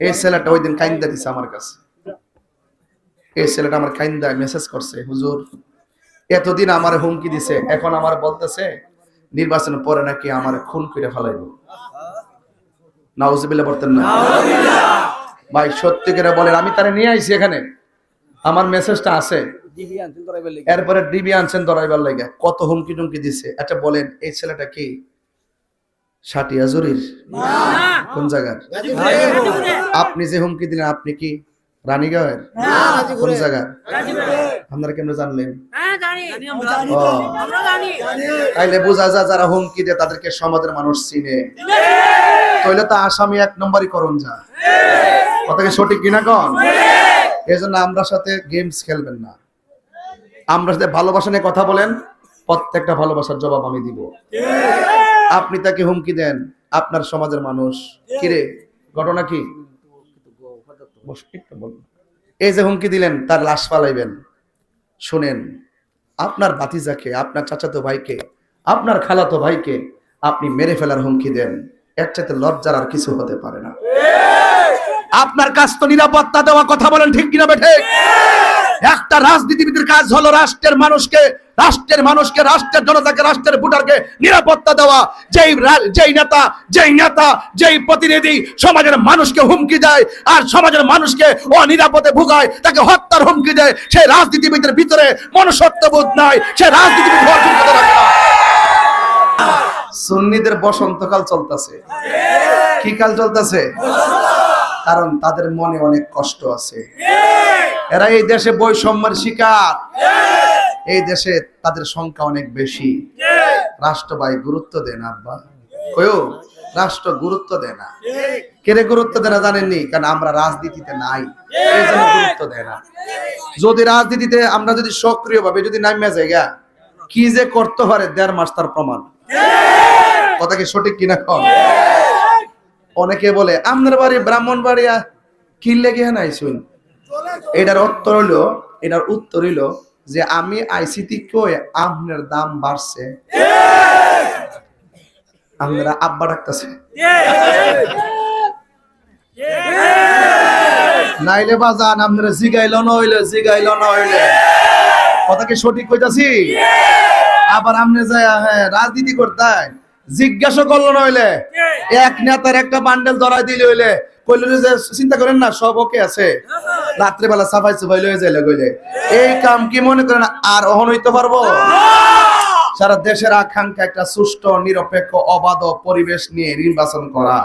এই ছেলেটা ওই দিন কাইন্দা দিছে আমার কাছে। এই ছেলেটা আমার কাইন্দা মেসেজ করছে হুজুর এতদিন আমার হুমকি দিছে এখন আমার বলতেছে নির্বাচনের পরে নাকি আমার খুন করে ফেলাইব। বলতেন না। ভাই সত্যি করে বলেন আমি তারে নিয়ে আইছি এখানে। আমার মেসেজটা আছে। এরপরে ডিবি আনছেন ধরাইবার লাগে। কত হুমকি টুমকি দিছে। আচ্ছা বলেন এই ছেলেটা কি? জুরির কোন জায়গার? আপনি যে হুমকি দিলেন আপনি কি রানীগাঁয়ের কোন জায়গার? আপনারা কেমন জানলেন? হ্যাঁ জানি। ও। আমরা জানি। তাইলে বোঝা যায় যারা হুমকি দেয় তাদেরকে সমাজের মানুষ চিনে। তাইলে তো আসামি এক নম্বরই করুন যা। কথা সঠিক কিনা কন? এই জন্য আমরা সাথে গেমস খেলবেন না। আমরা সাথে ভালোবাসা নিয়ে কথা বলেন প্রত্যেকটা ভালোবাসার জবাব আমি দিব। আপনি তাকে হুমকি দেন আপনার সমাজের মানুষ। কিরে ঘটনা কি? বস, এই যে হুমকি দিলেন তার লাশ পালাইবেন শুনেন আপনার বাতিজাকে আপনার চাচাতো ভাইকে আপনার খালাতো ভাইকে আপনি মেরে ফেলার হুমকি দেন। এর চাইতে লজ্জার আর কিছু হতে পারে না। আপনার কাছ তো নিরাপত্তা দেওয়া কথা বলেন ঠিক কিনা বেঠে? একটা রাজনীতিবিদের কাজ হলো রাষ্ট্রের মানুষকে রাষ্ট্রের মানুষকে, রাষ্ট্রের জনতাকে, রাষ্ট্রের ভোটারকে নিরাপত্তা দেওয়া। যেই যেই নেতা যেই নেতা, যেই প্রতিনিধি সমাজের মানুষকে হুমকি দেয় আর সমাজের মানুষকে অনিরাপদে ভুগায়, তাকে হত্যার হুমকি দেয়, সেই রাজনীতিবিদের ভিতরে মনুষ্যত্ববোধ নাই সে রাজনীতিবিদ সুন্নিদের বসন্তকাল চলতেছে। কি কাল চলতেছে? কারণ তাদের মনে অনেক কষ্ট আছে। এরা এই দেশে বৈষম্যের শিকার। এই দেশে তাদের সংখ্যা অনেক বেশি। রাষ্ট্র ভাই গুরুত্ব দেয় না আব্বা। কয়ো, রাষ্ট্র গুরুত্ব দেয় না। কেড়ে গুরুত্ব দেয় না জানেননি? কারণ আমরা রাজনীতিতে নাই। এই জন্য গুরুত্ব দেয় না। যদি রাজনীতিতে আমরা যদি সক্রিয় ভাবে যদি নামিয়া জায়গা কি যে করতে পারে দেড় মাস তার প্রমাণ। কথা কি সঠিক কিনা কম? অনেকে বলে আপনার বাড়ি, ব্রাহ্মণ বাড়িয়া কি লেগে নাই শুন এটার উত্তর হইল, এটার উত্তর হইল যে আমি আইসিটি কই আপনার দাম বাড়ছে। আপনারা আব্বা ডাকতেছে। নাইলে বাজান আপনারা জিগাইল না হইলে, জিগাইল না হইলে। কথা কি সঠিক কইতাছি? আবার আপনি যায় হ্যাঁ রাজনীতি করতেন জিজ্ঞাসা করল না হইলে? এক নেতার একটা বান্ডেল ধরাই দিলে হইলে? যে চিন্তা করেন না সব ওকে আছে। রাত্রেবেলা সাফাই সুফাই লয়ে যাইলে কইলে। এই কাম কি মনে করেন আর অহন হইতে পারব? সারা দেশের আকাঙ্ক্ষা একটা সুষ্ঠু নিরপেক্ষ অবাধ পরিবেশ নিয়ে নির্বাচন করা।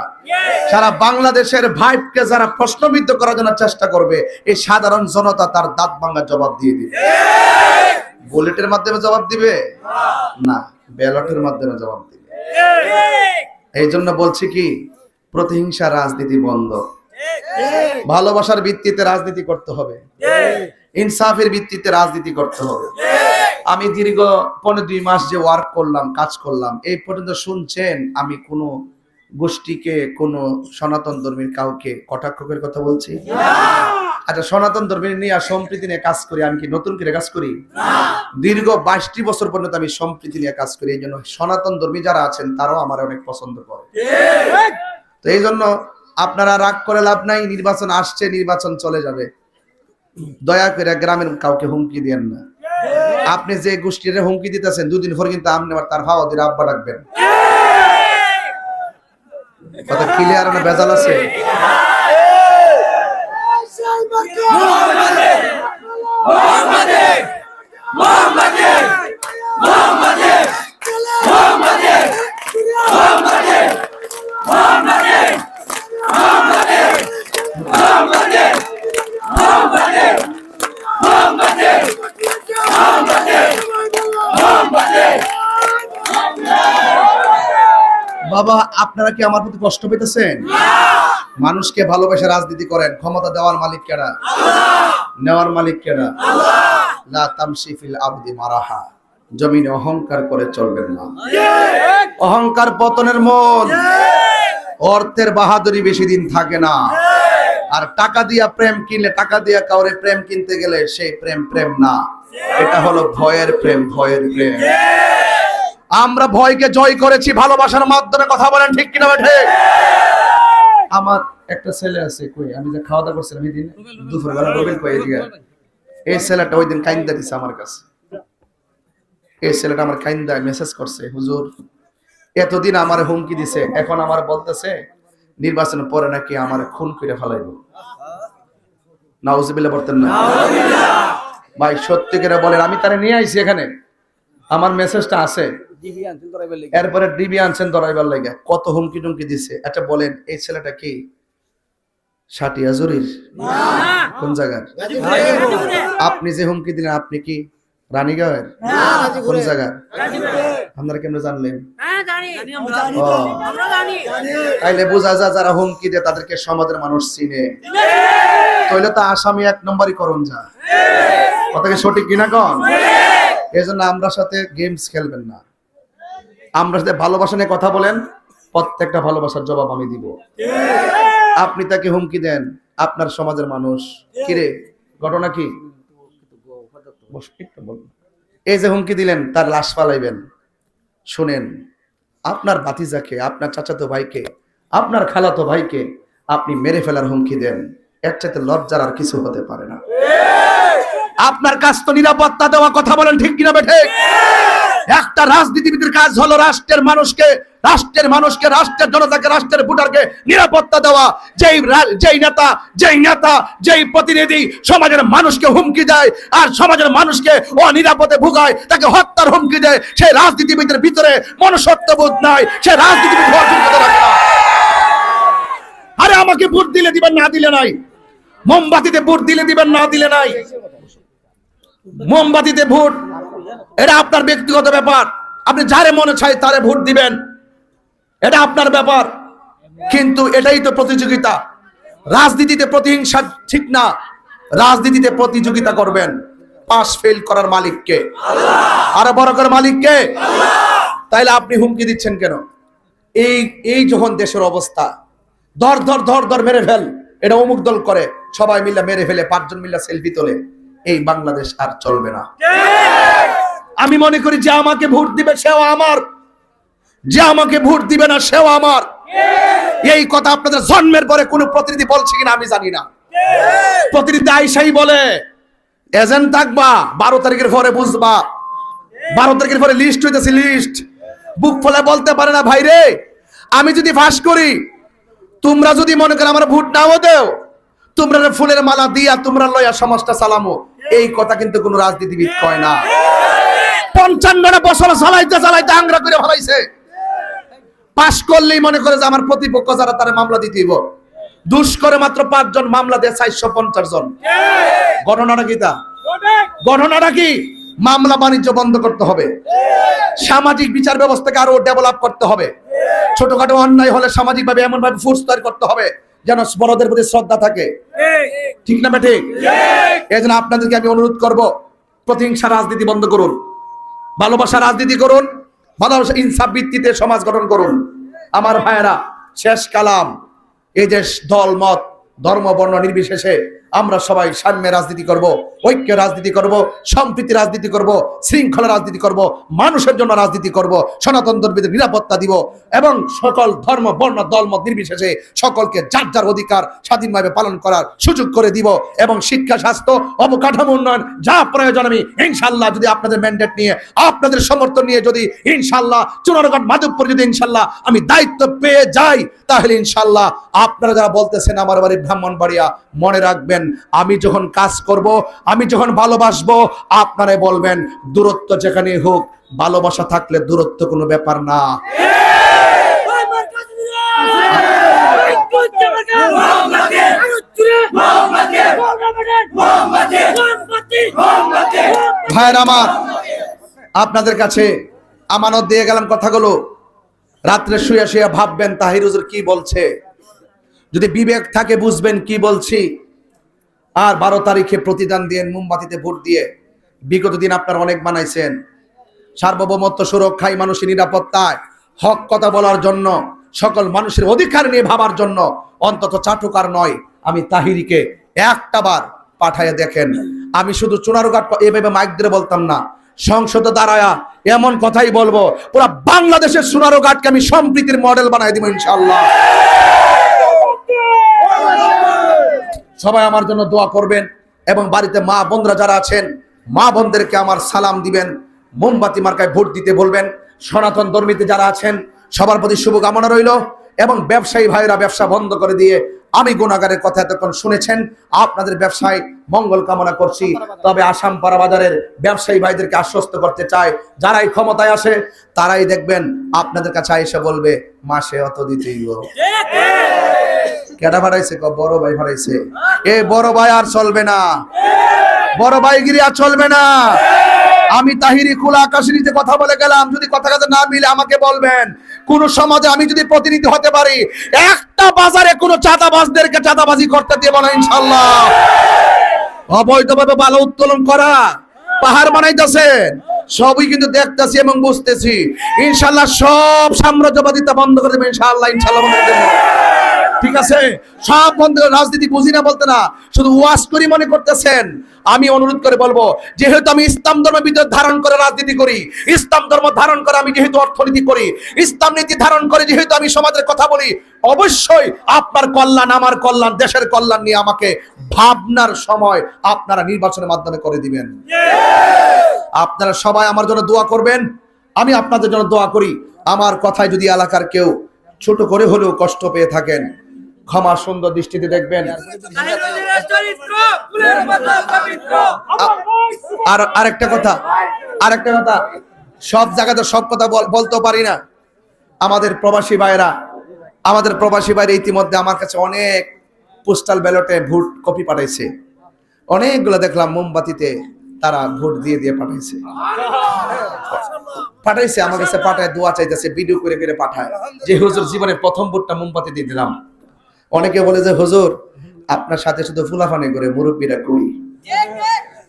সারা বাংলাদেশের ভাইবকে যারা প্রশ্নবিদ্ধ করার জন্য চেষ্টা করবে এই সাধারণ জনতা তার দাঁত ভাঙার জবাব দিয়ে দিবে। বুলেটের মাধ্যমে জবাব দিবে? না ব্যালটের মাধ্যমে জবাব দিবে। এই জন্য বলছি কি, প্রতিহিংসা রাজনীতি বন্ধ। ভালোবাসার ভিত্তিতে রাজনীতি করতে হবে। ইনসাফের ভিত্তিতে রাজনীতি করতে হবে। আমি দীর্ঘ পনেরো দুই মাস যে ওয়ার্ক করলাম, কাজ করলাম, এই পর্যন্ত শুনছেন আমি কোনো গোষ্ঠীকে, কোনো সনাতন ধর্মীর কাউকে কটাক্ষ করে কথা বলছি? আচ্ছা সনাতন ধর্মের নিয়ে আর সম্প্রীতি নিয়ে কাজ করি, আমি কি নতুন করে কাজ করি? দীর্ঘ বাইশটি বছর পর্যন্ত আমি সম্প্রীতি নিয়ে কাজ করি এই জন্য সনাতন ধর্মী যারা আছেন, তারাও আমার অনেক পছন্দ করে। তো এই জন্য আপনারা রাগ করে লাভ নাই, নির্বাচন আসছে, নির্বাচন চলে যাবে। দয়া করে গ্রামের কাউকে হুমকি দেন না। আপনি যে গোষ্ঠীর হুমকি দিতেছেন, দুদিন পর কিন্তু আপনি আবার তার হাওয়া দিয়ে আব্বা ডাকবেন। কথা ক্লিয়ার না আছে? Oh my God! আপনারা কি আমার প্রতি কষ্ট পেতেছেন? মানুষকে ভালোবেসে রাজনীতি করেন। ক্ষমতা দেওয়ার মালিক কেডা নেওয়ার মালিক মারাহা। জমিনে অহংকার করে চলবেন না। অহংকার পতনের মন। অর্থের বাহাদুরি বেশি দিন থাকে না। আর টাকা দিয়া প্রেম কিনলে, টাকা দিয়া কাউরে প্রেম কিনতে গেলে সেই প্রেম প্রেম না। এটা হলো ভয়ের প্রেম ভয়ের প্রেম। আমরা ভয়কে জয় করেছি ভালোবাসার মাধ্যমে কথা বলেন ঠিক কিনা বেঠে? আমার একটা ছেলে আছে কই? আমি যে খাওয়া দাওয়া করছিলাম এই দিন দুপুর বেলা রবিল কই এদিকে? এই ছেলেটা ওই দিন কাইন্দা দিছে আমার কাছে। এই ছেলেটা আমার কাইন্দা মেসেজ করছে হুজুর এতদিন আমার হুমকি দিছে এখন আমার বলতেছে নির্বাচন পরে নাকি আমার খুন করে ফেলাইব। নাউজুবিল্লাহ বলতেন না? ভাই সত্যি করে বলেন আমি তারে নিয়ে আইছি এখানে। আমার মেসেজটা আছে। এরপরে ডিবি আনছেন ধরাইবার লাগে। কত হুমকি টুমকি দিছে। আচ্ছা বলেন এই ছেলেটা কি? সাটিয়া জুরির কোন জায়গার? আপনি যে হুমকি দিলেন আপনি কি রানীগাঁয়ের কোন জায়গার? আপনারা কেমন জানলেন? হ্যাঁ জানি। ও আমরা জানি। তাইলে বোঝা যায় যারা হুমকি দেয় তাদেরকে সমাজের মানুষ চিনে। তাইলে তো আসামি এক নম্বরই করুন যা। কথা কি সঠিক কিনা কন? এই জন্য আমরা সাথে গেমস খেলবেন না। আমরা সাথে ভালোবাসা নিয়ে কথা বলেন, প্রত্যেকটা ভালোবাসার জবাব আমি দিব। আপনি তাকে হুমকি দেন, আপনার সমাজের মানুষ। কিরে, ঘটনা কি? এই যে হুমকি দিলেন, তার লাশ পালাইবেন শুনেন, আপনার বাতিজাকে আপনার চাচাতো ভাইকে, আপনার খালাতো ভাইকে আপনি মেরে ফেলার হুমকি দেন। এর চাইতে লজ্জার আর কিছু হতে পারে না। আপনার কাছ তো নিরাপত্তা দেওয়া কথা বলেন ঠিক কিনা বেঠে? একটা রাজনীতিবিদের কাজ হলো রাষ্ট্রের মানুষকে রাষ্ট্রের মানুষকে, রাষ্ট্রের জনতাকে, রাষ্ট্রের ভোটারকে নিরাপত্তা দেওয়া। যেই যেই নেতা যেই নেতা, যেই প্রতিনিধি সমাজের মানুষকে হুমকি দেয় আর সমাজের মানুষকে অনিরাপদে ভুগায়, তাকে হত্যার হুমকি দেয়, সেই রাজনীতিবিদের ভিতরে মনুষ্যত্ববোধ নাই সে রাজনীতিবিদ আরে আমাকে ভোট দিলে দিবেন, না দিলে নাই। মোমবাতিতে ভোট দিলে দিবেন, না দিলে নাই। মোমবাতিতে ভোট। এটা আপনার ব্যক্তিগত ব্যাপার। আপনি যারে মনে চায় তারে ভোট দিবেন। এটা আপনার ব্যাপার। কিন্তু এটাই তো প্রতিযোগিতা। রাজনীতিতে প্রতিহিংসা ঠিক না। রাজনীতিতে প্রতিযোগিতা করবেন। পাস ফেল করার মালিককে। আরও বড় করার মালিককে। তাইলে আপনি হুমকি দিচ্ছেন কেন? এই এই যখন দেশের অবস্থা, ধর ধর ধর ধর, মেরে ফেল। এটা অমুক দল করে। সবাই মিলে মেরে ফেলে, পাঁচজন মিলে সেলফি তোলে। এই বাংলাদেশ আর চলবে না। আমি মনে করি যে আমাকে ভোট দিবে সেও আমার। যে আমাকে ভোট দিবে না সেও আমার। এই কথা আপনাদের জন্মের পরে কোনো প্রতিনিধি বলছে কিনা আমি জানি না। প্রতিনিধি আইসাই বলে এজেন্ট থাকবা বারো তারিখের পরে বুঝবা। বারো তারিখের পরে লিস্ট হইতেছে লিস্ট বুক ফলে বলতে পারে না ভাইরে। আমি যদি ফাঁস করি তোমরা যদি মনে করো আমার ভোট নাও দেও তোমরা ফুলের মালা দিয়া তোমরা লইয়া সমাজটা চালামো। এই কথা কিন্তু কোন রাজনীতিবিদ কয় না। পঞ্চান্নটা বছর চালাইতে চালাইতে আংরা করে ফেলাইছে। পাশ করলেই মনে করে যে আমার প্রতিপক্ষ যারা তারা মামলা দিতে হইব। দুষ করে মাত্র পাঁচজন, মামলা দেয় চারশো পঞ্চাশ জন। ঘটনাটা কি তা? ঘটনাটা কি? মামলা বাণিজ্য বন্ধ করতে হবে। সামাজিক বিচার ব্যবস্থাকে আরও ডেভেলপ করতে হবে। ছোটখাটো অন্যায় হলে সামাজিক ভাবে এমন ভাবে ফোর্স তৈরি করতে হবে। যেন বড়দের প্রতি শ্রদ্ধা থাকে। ঠিক না ঠিক এই জন্য আপনাদেরকে আমি অনুরোধ করব, প্রতিহিংসা রাজনীতি বন্ধ করুন। ভালোবাসা রাজনীতি করুন, ভালোবাসা ইনসাফ ভিত্তিতে সমাজ গঠন করুন। আমার ভাইয়েরা, শেষ কালাম। এই যে দল, মত ধর্ম, বর্ণ নির্বিশেষে আমরা সবাই সাম্যে রাজনীতি করব, ঐক্য রাজনীতি করব, সম্প্রীতি রাজনীতি করব, শৃঙ্খলা রাজনীতি করব, মানুষের জন্য রাজনীতি করব, সনাতন ধর্মীদের নিরাপত্তা দিব এবং সকল ধর্ম, বর্ণ, দলমত নির্বিশেষে সকলকে যার যার অধিকার স্বাধীনভাবে পালন করার সুযোগ করে দিব এবং শিক্ষা, স্বাস্থ্য, অবকাঠামো উন্নয়ন, যা প্রয়োজন আমি ইনশাল্লাহ যদি আপনাদের ম্যান্ডেট নিয়ে, আপনাদের সমর্থন নিয়ে যদি ইনশাল্লাহ চুনারগঞ্জ মাধবপুর যদি ইনশাল্লাহ আমি দায়িত্ব পেয়ে যাই, তাহলে ইনশাল্লাহ আপনারা যারা বলতেছেন আমার বাড়ি ব্রাহ্মণবাড়িয়া, মনে রাখবেন, আমি যখন কাজ করব, আমি যখন ভালোবাসবো, আপনারাই বলবেন, দূরত্ব যেখানে হোক, ভালোবাসা থাকলে দূরত্ব কোনো ব্যাপার না। আমার, আপনাদের কাছে আমানত দিয়ে গেলাম কথাগুলো। রাত্রে শুয়ে শুয়ে ভাববেন, তাহির কি বলছে? যদি বিবেক থাকে বুঝবেন কি বলছি। আর বারো তারিখে প্রতিদান দিয়ে মোমবাতিতে ভোট দিয়ে বিগত দিন আপনারা অনেক বানাইছেন। সার্বভৌমত্ব সুরক্ষায় মানুষের নিরাপত্তায় হক কথা বলার জন্য, সকল মানুষের অধিকার নিয়ে ভাবার জন্য অন্তত চাটুকার নয়। আমি তাহিরিকে একটা বার পাঠাইয়া দেখেন। আমি শুধু চুনারুঘাট এভাবে মাইক দিয়ে বলতাম না। সংসদে দাঁড়ায়া এমন কথাই বলব, পুরো বাংলাদেশের সোনারুঘাটকে আমি সম্প্রীতির মডেল বানাই দিব ইনশাল্লাহ সবাই আমার জন্য দোয়া করবেন এবং বাড়িতে মা বোনরা যারা আছেন, মা বোনদেরকে আমার সালাম দিবেন। মোমবাতি মার্কায় ভোট দিতে বলবেন। সনাতন ধর্মীতে যারা আছেন, সবার প্রতি শুভকামনা রইল এবং ব্যবসায়ী ভাইরা ব্যবসা বন্ধ করে দিয়ে আমি গুণাগারের কথা এতক্ষণ শুনেছেন, আপনাদের ব্যবসায় মঙ্গল কামনা করছি। তবে আসাম পাড়া বাজারের ব্যবসায়ী ভাইদেরকে আশ্বস্ত করতে চাই, যারাই ক্ষমতায় আসে, তারাই দেখবেন আপনাদের কাছে এসে বলবে, মাসে অত দিতেই কেডা ক? বড় ভাই ভাড়াইছে এ বড় ভাই আর চলবে না। বড় ভাইগিরি আর চলবে না। আমি তাহিরি খোলা আকাশের নিচে কথা বলে গেলাম। যদি কথা কথা না মিলে আমাকে বলবেন। কোন সমাজে আমি যদি প্রতিনিধি হতে পারি, একটা বাজারে কোন চাঁদাবাজদেরকে চাঁদাবাজি করতে দেব না ইনশাল্লাহ। অবৈধভাবে বালা উত্তোলন করা, পাহাড় বানাইতেছেন, সবই কিন্তু দেখতেছি এবং বুঝতেছি। ইনশাল্লাহ সব সাম্রাজ্যবাদিতা বন্ধ করে দেবে ইনশাল্লাহ ইনশাল্লাহ বন্ধ করে দেবে। ঠিক আছে? সব বন্ধ রাজনীতি বুঝি না বলতে না, শুধু ওয়াজ করি মনে করতেছেন। আমি অনুরোধ করে বলব, যেহেতু আমি ইসলাম ধর্ম ভিতর ধারণ করে রাজনীতি করি, ইসলাম ধর্ম ধারণ করে আমি যেহেতু অর্থনীতি করি, ইসলাম নীতি ধারণ করে যেহেতু আমি সমাজের কথা বলি, অবশ্যই আপনার কল্যাণ, আমার কল্যাণ, দেশের কল্যাণ নিয়ে আমাকে ভাবনার সময় আপনারা নির্বাচনের মাধ্যমে করে দিবেন। আপনারা সবাই আমার জন্য দোয়া করবেন, আমি আপনাদের জন্য দোয়া করি। আমার কথায় যদি এলাকার কেউ ছোট করে হলেও কষ্ট পেয়ে থাকেন ক্ষমা সুন্দর দৃষ্টিতে দেখবেন। আর আরেকটা কথা আরেকটা কথা, সব জায়গাতে সব কথা বল- বলতেও পারি না। আমাদের প্রবাসী ভাইরা আমাদের প্রবাসী ভাইরা ইতিমধ্যে আমার কাছে অনেক পোস্টাল ব্যালটে ভোট কপি পাঠাইছে। অনেকগুলো দেখলাম মোমবাতিতে তারা ভোট দিয়ে দিয়ে পাঠাইছে। পাঠাইছে, আমার কাছে পাঠায়, দোয়া চাইতেছে ভিডিও করে করে পাঠায়। যে হুজুর জীবনে প্রথম ভোটটা মোমবাতি দিয়ে দিলাম। অনেকে বলে যে হুজুর আপনার সাথে শুধু ফুলাফানি করে মুরব্বীরা করি।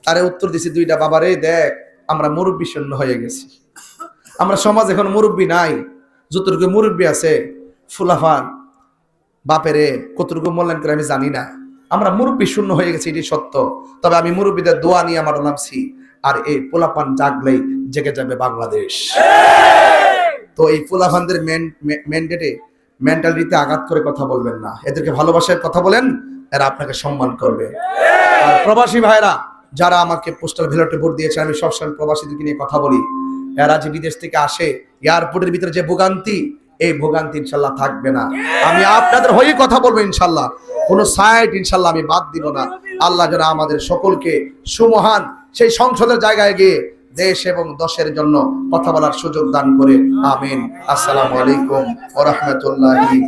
তারে উত্তর দিছি দুইটা বাবারে দেখ আমরা মুরব্বী শূন্য হয়ে গেছি। আমরা সমাজ এখন মুরব্বী নাই। যতটুকু মুরব্বী আছে ফুলাফান বাপেরে কতটুকু মূল্যায়ন করে আমি জানি না। আমরা মুরব্বী শূন্য হয়ে গেছি এটি সত্য। তবে আমি মুরব্বীদের দোয়া নিয়ে আমার নামছি আর এই পোলাপান জাগলেই জেগে যাবে বাংলাদেশ। তো এই ফুলাফানদের ম্যান্ডেটে মেন্টালিটিতে আঘাত করে কথা বলবেন না। এদেরকে ভালোবাসার কথা বলেন, এরা আপনাকে সম্মান করবে। আর প্রবাসী ভাইরা, যারা আমাকে পোস্টাল ভ্যালটে ভোট দিয়েছে, আমি সবসময় প্রবাসীদেরকে নিয়ে কথা বলি। এরা যে বিদেশ থেকে আসে, এয়ারপোর্টের ভিতরে যে ভোগান্তি, এই ভোগান্তি ইনশাল্লাহ থাকবে না। আমি আপনাদের হয়ে কথা বলব ইনশাল্লাহ। কোনো সাইড ইনশাল্লাহ আমি বাদ দিব না। আল্লাহ যেন আমাদের সকলকে সুমহান, সেই সংসদের জায়গায় গিয়ে দেশ এবং দশের জন্য কথা বলার সুযোগ দান করে। আমিন। আসসালামু আলাইকুম ওয়া রাহমাতুল্লাহি